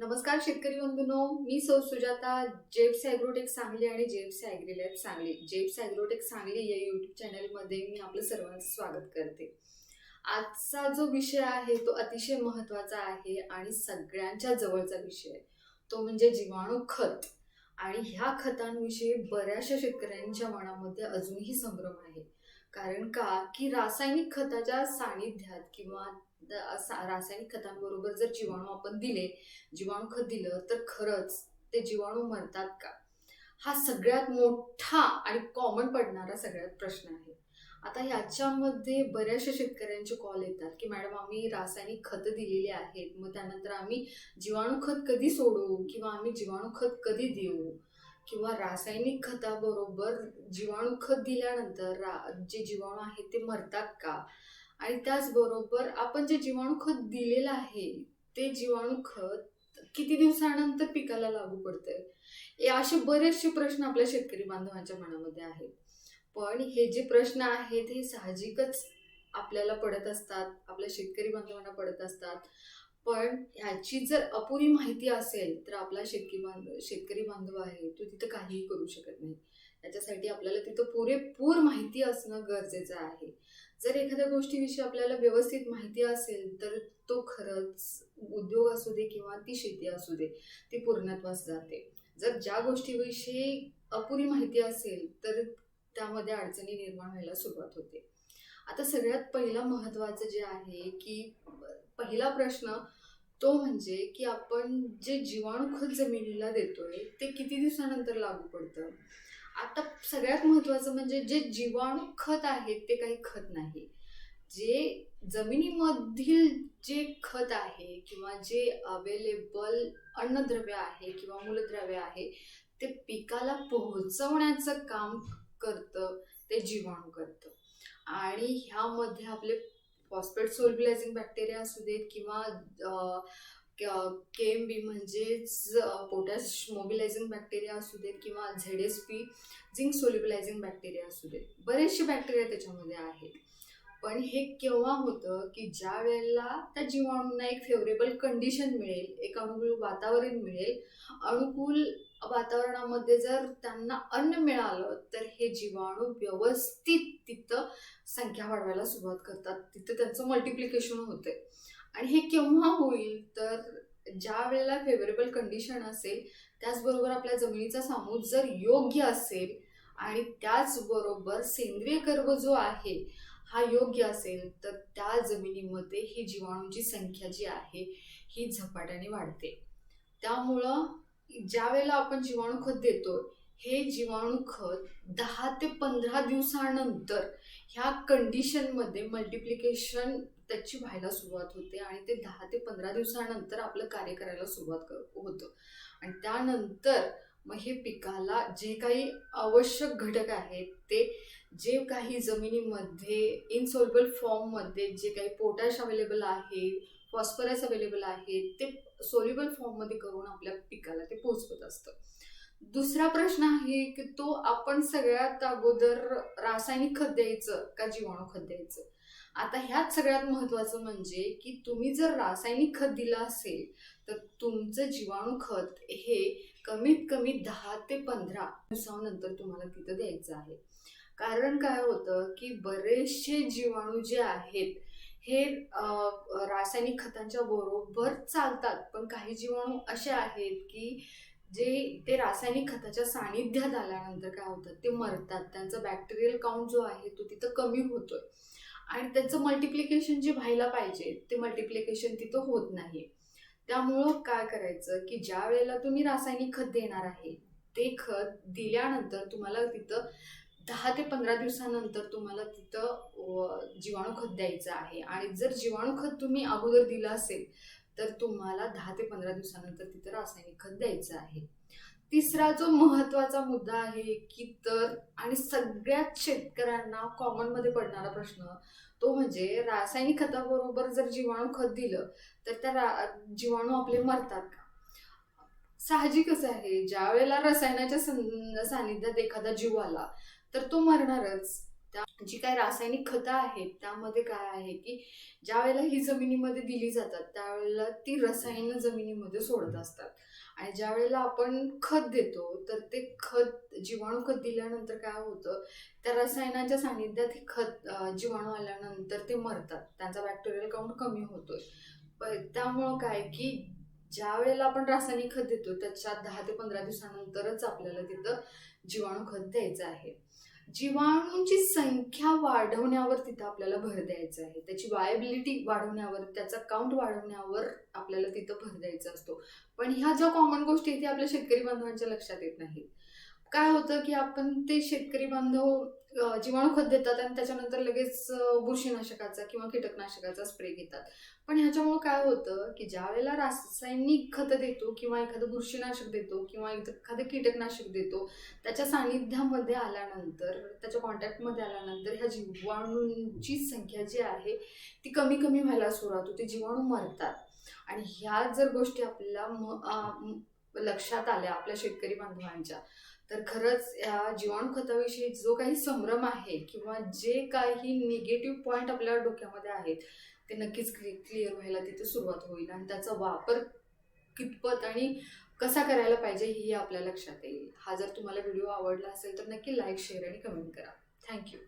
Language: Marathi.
नमस्कार शेतकरी बंधूनो मी सौ सुजाता जेप्स ॲग्रोटेक सांगली आणि Jeps Agrilab Sangli. Jeps Agrotech Sangli या यूट्यूब चॅनलमध्ये मी आपलं सर्वांचं स्वागत करते. आजचा जो विषय आहे तो अतिशय महत्त्वाचा आहे आणि सगळ्यांच्या जवळचा विषय आहे. तो म्हणजे जीवाणू खत. आणि ह्या खतांविषयी बऱ्याचशा शेतकऱ्यांच्या मनामध्ये अजूनही संभ्रम आहे. कारण का? की रासायनिक खताच्या सानिध्यात किंवा रासायनिक खतांबरोबर जर जीवाणू आपण दिले जीवाणू खत दिलं तर खरंच ते जीवाणू मरतात का? हा सगळ्यात मोठा आणि कॉमन पडणारा सगळ्यात प्रश्न आहे. आता याच्यामध्ये बऱ्याचशा शेतकऱ्यांचे कॉल येतात की मॅडम आम्ही रासायनिक खतं दिलेली आहेत. मग त्यानंतर आम्ही जीवाणू खत कधी सोडू? किंवा आम्ही जीवाणू खत कधी देऊ? किंवा रासायनिक खताबरोबर जीवाणू खत दिल्यानंतर रा जे जीवाणू आहेत ते मरतात का? आणि त्याचबरोबर आपण जे जीवाणू खत दिलेलं आहे ते जीवाणू खत किती दिवसानंतर पिकाला लागू पडतंय? हे असे बरेचसे प्रश्न आपल्या शेतकरी बांधवांच्या मनामध्ये आहेत. पण हे जे प्रश्न आहेत हे साहजिकच आपल्याला पडत असतात आपल्या शेतकरी बांधवांना पडत असतात. पण ह्याची जर अपुरी माहिती असेल तर आपला शेतकरी बांधव शेतकरी बांधव आहे तो तिथं काहीही करू शकत नाही. त्याच्यासाठी आपल्याला तिथं पुरेपूर माहिती असणं गरजेचं आहे. जर एखाद्या गोष्टीविषयी आपल्याला व्यवस्थित माहिती असेल तर तो खरंच उद्योग असू दे किंवा ती शेती असू दे ती पूर्णत्वास जाते. जर ज्या गोष्टीविषयी अपुरी माहिती असेल तर त्यामध्ये अडचणी निर्माण व्हायला सुरुवात होते. आता सगळ्यात पहिलं महत्त्वाचं जे आहे की पहिला प्रश्न तो म्हणजे की आपण जे जीवाणू खत जमिनीला देतोय ते किती दिवसानंतर लागू पडतं? आता सगळ्यात महत्त्वाचं म्हणजे जे जीवाणू खत आहेत ते काही खत नाही. जे जमिनीमधील जे खत आहे किंवा जे अवेलेबल अन्नद्रव्य आहे किंवा मूलद्रव्य आहे ते पिकाला पोहोचवण्याचं काम करतं ते जीवाणू करतं. आणि ह्यामध्ये आपले फॉस्फेट सोल्बिलायझिंग बॅक्टेरिया असू देत किंवा के एम बी म्हणजेच पोटॅश मोबिलायझिंग बॅक्टेरिया असू देत किंवा Z S P zinc solubilizing bacteria असू देत. बरेचसे बॅक्टेरिया त्याच्यामध्ये आहेत. पण हे केव्हा होतं की ज्या वेळेला त्या जीवाणूंना एक फेवरेबल कंडिशन मिळेल एक अनुकूल वातावरण मिळेल अनुकूल वातावरणामध्ये जर त्यांना अन्न मिळालं तर हे जीवाणू व्यवस्थित तिथं संख्या वाढवायला सुरुवात करतात. तिथं त्यांचं मल्टिप्लिकेशन होते आणि हे केव्हा होईल? तर ज्या वेळेला फेवरेबल कंडिशन असेल त्याचबरोबर आपल्या जमिनीचा सामूज जर योग्य असेल आणि त्याचबरोबर सेंद्रिय कर्ब जो आहे हा योग्य असेल तर त्या जमिनीमध्ये ही जीवाणूंची संख्या जी आहे ही झपाट्याने वाढते. त्यामुळं ज्या वेळेला आपण जीवाणू खत देतो हे जीवाणू खत दहा ते पंधरा दिवसानंतर ह्या कंडिशनमध्ये मल्टिप्लिकेशन त्याची व्हायला सुरुवात होते आणि ते दहा ते पंधरा दिवसानंतर आपलं कार्य करायला सुरुवात होतं. आणि त्यानंतर मग हे पिकाला जे काही आवश्यक घटक आहेत ते जे काही जमिनीमध्ये इनसॉल्युबल फॉर्ममध्ये जे काही पोटॅश अवेलेबल आहे फॉस्फरस अवेलेबल आहे ते सोल्युबल फॉर्ममध्ये करून आपल्या पिकाला ते पोचवत असतं. दुसरा प्रश्न आहे की तो आपण सगळ्यात अगोदर रासायनिक खत द्यायचं का जीवाणू खत द्यायचं? आता ह्यात सगळ्यात महत्त्वाचं म्हणजे की तुम्ही जर रासायनिक खत दिलं असेल तर तुमचं जीवाणू खत हे कमीत कमी दहा ते पंधरा दिवसानंतर तुम्हाला तिथं द्यायचं आहे. कारण काय होतं की बरेचसे जीवाणू जे आहेत हे रासायनिक खतांच्या बरोबर चालतात. पण काही जीवाणू असे आहेत की जे ते रासायनिक खताच्या सानिध्यात आल्यानंतर काय होतं ते मरतात. त्यांचा बॅक्टेरियल काउंट जो आहे तो तिथं कमी होतोय. आणि त्याचं मल्टिप्लिकेशन जे व्हायला पाहिजे ते मल्टिप्लिकेशन तिथं होत नाही त्यामुळं काय करायचं की ज्या वेळेला तुम्ही रासायनिक खत देणार आहे ते खत दिल्यानंतर तुम्हाला तिथं दहा ते पंधरा दिवसानंतर तुम्हाला तिथं जीवाणू खत द्यायचं आहे. आणि जर जीवाणू खत तुम्ही अगोदर दिलं असेल तर तुम्हाला दहा ते पंधरा दिवसानंतर तिथं रासायनिक खत द्यायचं आहे. तिसरा जो महत्त्वाचा मुद्दा आहे की तर आणि सगळ्यात शेतकऱ्यांना कॉमनमध्ये पडणारा प्रश्न तो म्हणजे रासायनिक खताबरोबर जर जीवाणू खत दिलं तर त्या जीवाणू आपले मरतात का? साहजिकच आहे. ज्या वेळेला रसायनाच्या सानिध्यात एखादा जीव आला तर तो मरणारच. जी काही रासायनिक खतं आहेत त्यामध्ये काय आहे की ज्या वेळेला ही जमिनीमध्ये दिली जातात त्यावेळेला ती रसायनं जमिनीमध्ये सोडत असतात. आणि ज्या वेळेला आपण खत देतो तर ते खत जीवाणू खत दिल्यानंतर काय होतं त्या रसायनांच्या सानिध्यात हे खत जीवाणू आल्यानंतर ते मरतात. त्यांचा बॅक्टेरियल काउंट कमी होतोय. प- त्यामुळं काय की ज्या वेळेला आपण रासायनिक खत देतो त्याच्या दहा ते पंधरा दिवसानंतरच आपल्याला तिथं जीवाणू खत द्यायचं आहे. जीवाणूंची संख्या वाढवण्यावर तिथं आपल्याला भर द्यायचा आहे. त्याची वायबिलिटी वाढवण्यावर त्याचा काउंट वाढवण्यावर आपल्याला तिथं भर द्यायचा असतो. पण ह्या ज्या कॉमन गोष्टी आहेत त्या आपल्या शेतकरी बांधवांच्या लक्षात येत नाहीत. काय होतं की आपण ते शेतकरी बांधव जीवाणू खत देतात आणि त्याच्यानंतर लगेच बुरशीनाशकाचा किंवा कीटकनाशकाचा स्प्रे घेतात. पण ह्याच्यामुळे काय होतं की ज्या वेळेला रासायनिक खतं देतो किंवा एखादं बुरशीनाशक देतो किंवा एखादं कीटकनाशक देतो त्याच्या सानिध्यामध्ये आल्यानंतर त्याच्या कॉन्टॅक्टमध्ये आल्यानंतर ह्या जीवाणूंची संख्या जी आहे ती कमी कमी व्हायला सुरुवात होते जीवाणू मरतात. आणि ह्या जर गोष्टी आपल्याला म- लक्षात आल्या आपल्या शेतकरी बांधवांच्या. तर खरंच या जीवाणू खताविषयी जो काही संभ्रम आहे किंवा जे काही निगेटिव्ह पॉईंट आपल्या डोक्यामध्ये आहेत ते नक्कीच क्लिअर व्हायला तिथे सुरुवात होईल आणि त्याचा वापर कितपत आणि कसा करायला पाहिजे ही आपल्या लक्षात येईल. हा जर तुम्हाला व्हिडिओ आवडला असेल तर नक्की लाईक शेअर आणि कमेंट करा. Thank you